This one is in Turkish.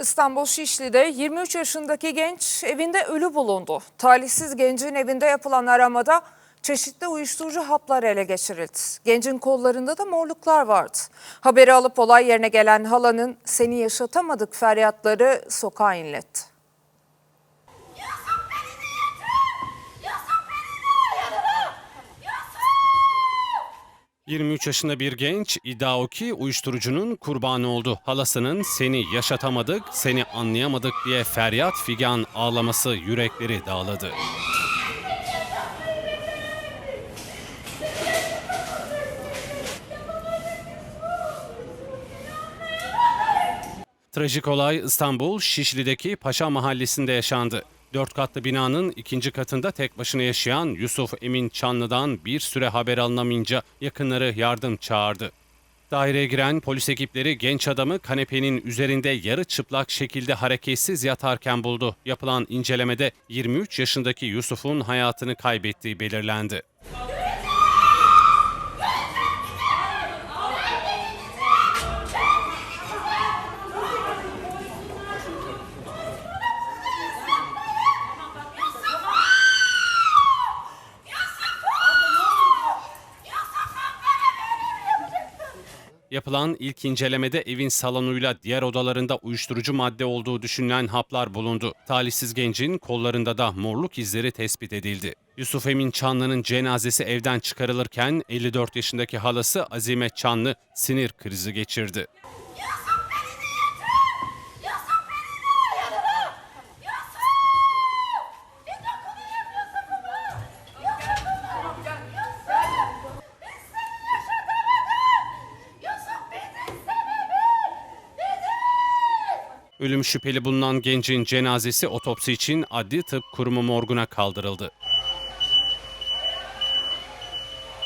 İstanbul Şişli'de 23 yaşındaki genç evinde ölü bulundu. Talihsiz gencin evinde yapılan aramada çeşitli uyuşturucu haplar ele geçirildi. Gencin kollarında da morluklar vardı. Haberi alıp olay yerine gelen halanın seni yaşatamadık feryatları sokağa inletti. 23 yaşında bir genç iddia o ki uyuşturucunun kurbanı oldu. Halasının seni yaşatamadık, seni anlayamadık diye feryat figan ağlaması yürekleri dağladı. Trajik olay İstanbul Şişli'deki Paşa Mahallesi'nde yaşandı. Dört katlı binanın ikinci katında tek başına yaşayan Yusuf Emin Çanlı'dan bir süre haber alınamayınca yakınları yardım çağırdı. Daireye giren polis ekipleri genç adamı kanepenin üzerinde yarı çıplak şekilde hareketsiz yatarken buldu. Yapılan incelemede 23 yaşındaki Yusuf'un hayatını kaybettiği belirlendi. Yapılan ilk incelemede evin salonuyla diğer odalarında uyuşturucu madde olduğu düşünülen haplar bulundu. Talihsiz gencin kollarında da morluk izleri tespit edildi. Yusuf Emin Çanlı'nın cenazesi evden çıkarılırken 54 yaşındaki halası Azime Çanlı sinir krizi geçirdi. Ölüm şüpheli bulunan gencin cenazesi otopsi için Adli Tıp Kurumu morguna kaldırıldı.